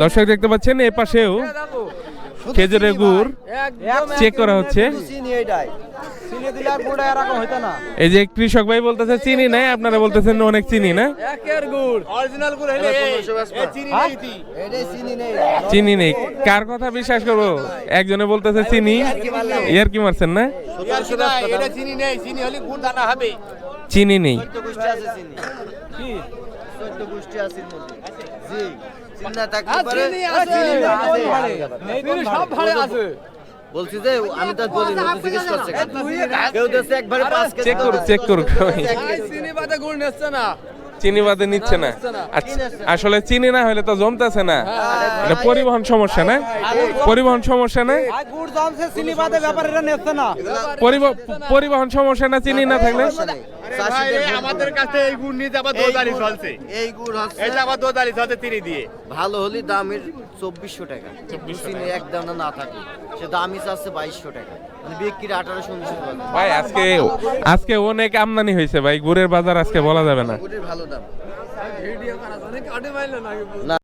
দর্শক দেখতে পাচ্ছেন এ পাশেও খেজুরের গুড় চেক করা হচ্ছে। চিনি এইটাই। চিনি দিলে আর গুড় এরকম হইতো না। এই যে কৃষক ভাই বলতেছে চিনি নাই। আপনারা বলতেছেন অনেক চিনি না? এই চিনি নেই কার কথা বিশ্বাস করব? একজনে বলতেছে চিনি। ইয়ার কি মারছেন না? চিনি নেই চিনি হলে গুড় দানা হবে। চিনি নেই। চোদ্দ গোষ্ঠী আছে মধ্যে। জি চিনি না থাকতে পারে। চিনি না আছে। সব ভাড়ে আছে। বলছি যে আমি তো বলি না জিজ্ঞেস করছে কেউ দেশে একবারে পাঁচ কেজি চেক করুক চেক করুক। চিনি বাদে গুড় নেচ্ছে না। চিনি বাদে নিচ্ছে না। আচ্ছা, আসলে চিনি না হলে তো জমতেছে না। এটা পরিবহন সমস্যা না? পরিবহন সমস্যা না? গুড় জমছে চিনি বাদে ব্যাপারীরা নেচ্ছে না। পরিবহন সমস্যা না চিনি না থাকলে? আমাদের কাছে এই গুড় নিতে আবার দোদারি চলছে। এই গুড় হচ্ছে এই আবার দোদারি চলছে চিনি দিয়ে। ভালো হলে দামের চব্বিশশো টাকা। চিনি এক দানা না থাকে সে দামই চাচ্ছে বাইশশো টাকা। মানে বিক্রি আঠারোশো উনিশশো টাকা। ভাই আজকে আজকে অনেক আমদানি হয়েছে ভাই। গুড়ের বাজার আজকে বলা যাবে না। গুড়ের ভালো দাম। না।